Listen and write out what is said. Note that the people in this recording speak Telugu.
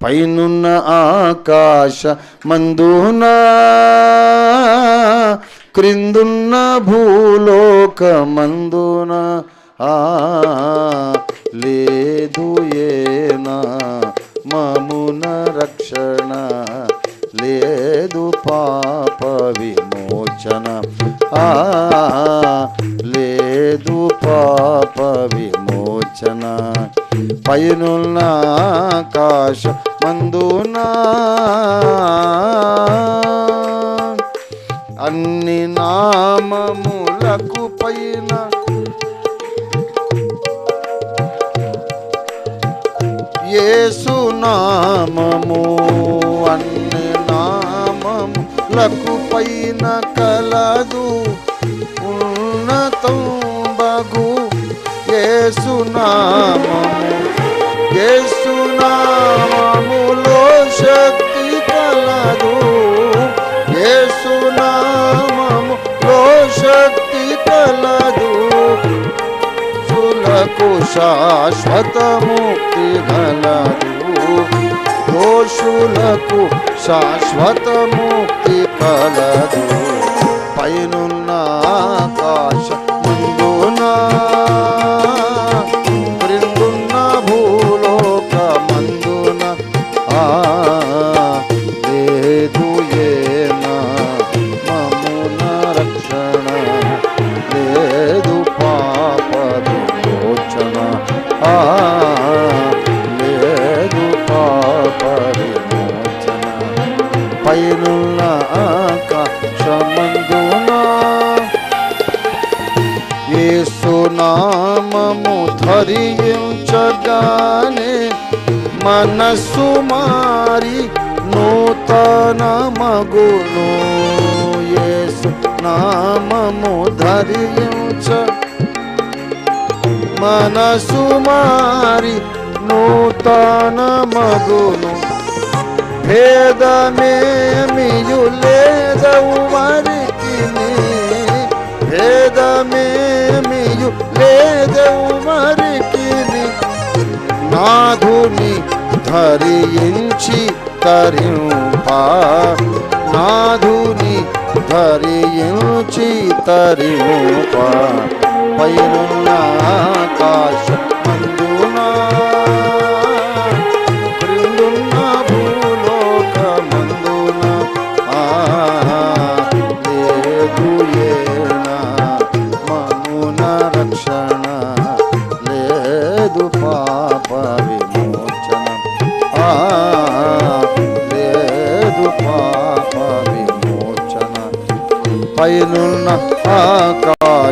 పైనున్న ఆకాశ మందునా క్రిందున్న భూలోక మందున. ఆ లేదు ఏనా మమున రక్షణ లేదు పాప విమోచన. ఆ పాప విమోచన పైనున్న ఆకాశ మందునా. అన్ని నామములకు పైన. ఏసునామము నామము అన్ని నామములకు పైన కలదు. ఉన్నతం బగు యేసు నామము. శక్తి కలదు. ఏసునామములో శక్తి కలదు. సులకు శాశ్వత ముక్తి గలదు దోషులకు శాశ్వత ఏసునామము ధరించగానే మనస్సు మారి నూతన మగును యేసు నామము ధరించ మనసు మారి నూతన మగును భేదమేమియు లేదవు మరి భేదమేమియు లేదవు నాధుని ధరించి తరింప. నాధుని ధరించి తరింప. పైనున్న లేదు పాప విమోచన పైనున్న ఆకాశమందునా